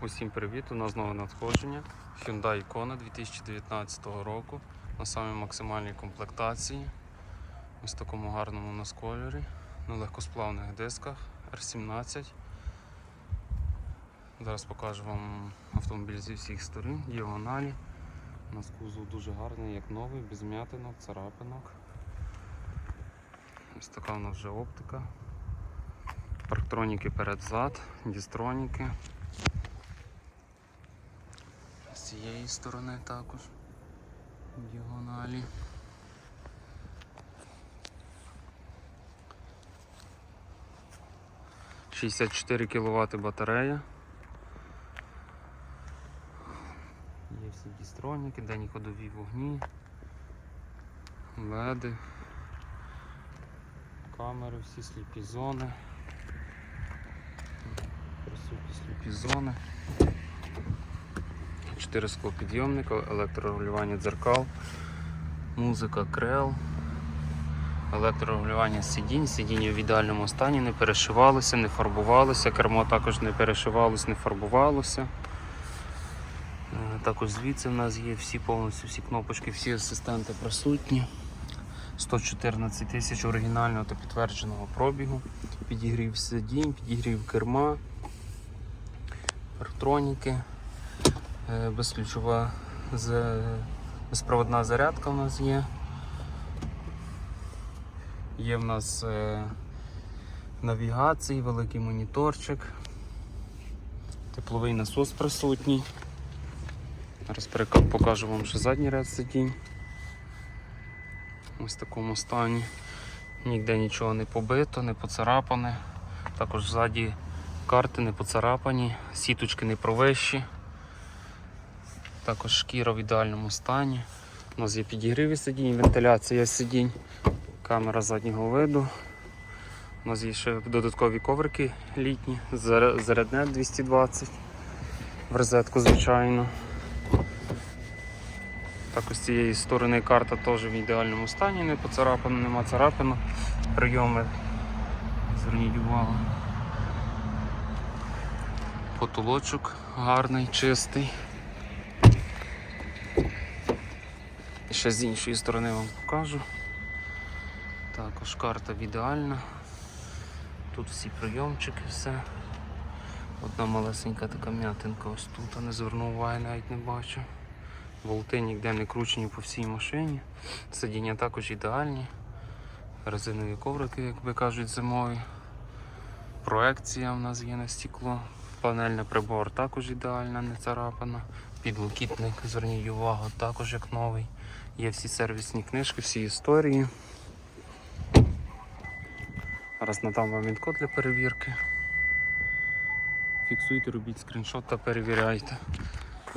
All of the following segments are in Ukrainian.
Усім привіт! У нас знову надходження. Hyundai Kona 2019 року на самій максимальній комплектації. Ось такому гарному у на легкосплавних дисках R17. Зараз покажу вам автомобіль зі всіх сторін, діагоналі. У нас кузов дуже гарний, як новий, без м'ятинок, царапинок. Ось така у нас вже оптика. Парктроніки перед-зад, дістроніки. Цієї сторони також діагоналі. Шістдесят чотири кВт батарея. Є всі дістроніки, денні ходові вогні, леди, камери, всі сліпі зони. Присутні сліпі зони. 4 склопідйомника, електрорегулювання дзеркал, музика крел, електрорегулювання сидінь, сидіння в ідеальному стані, не перешивалося, не фарбувалося, кермо також не перешивалося, не фарбувалося. Е, Також звідси в нас є всі повністю всі кнопочки, всі асистенти присутні. 114 тисяч оригінального та підтвердженого пробігу. Підігрів сидінь, підігрів керма, електроніки. Е, Безключова безпроводна зарядка у нас є. Є в нас е, навігації, великий моніторчик, тепловий насос присутній. Зараз покажу вам ще задній ряд сидінь. Ось в такому стані. Ніде нічого не побито, не поцарапане. Також ззаді карти не поцарапані, сіточки не провищі. Також шкіра в ідеальному стані. У нас є підігріві сидінь, вентиляція сидінь, камера заднього виду. У нас є ще додаткові коврики літні, зарядне 220 в розетку, звичайно. Також з цієї сторони карта теж в ідеальному стані, не поцарапана, нема царапину. Прийоми. Зверніть увагу. Потолочок гарний, чистий. Ще з іншої сторони вам покажу. Також карта ідеальна. Тут всі прийомчики, все. Одна малесенька така м'ятинка ось тут, а не звернув уваги, навіть не бачу. Болти ніде не кручені по всій машині. Сидіння також ідеальні. Резинові коврики, як би кажуть, зимові. Проекція в нас є на стекло. Панельний прибор також ідеальна, не царапана. Підлокітник, зверніть увагу, також як новий. Є всі сервісні книжки, всі історії. Зараз надам вам він для перевірки. Фіксуйте, робіть скріншот та перевіряйте.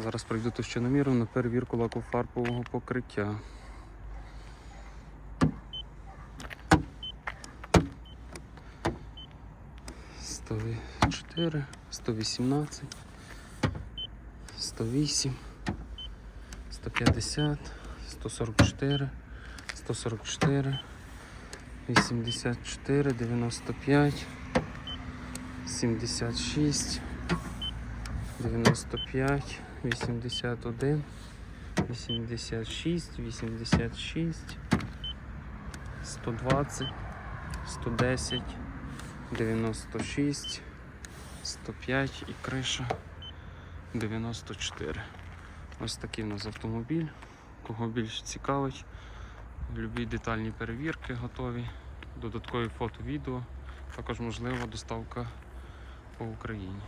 Зараз пройду товщиноміром на перевірку лакофарбового покриття. 104, 118, 108, 150, 144, 144, 84, 95, 76, 95, 81, 86, 86, 120, 110. 96, 105 і криша 94. Ось такий у нас автомобіль. Кого більше цікавить, любі детальні перевірки готові, додаткові фото, відео, також можлива доставка по Україні.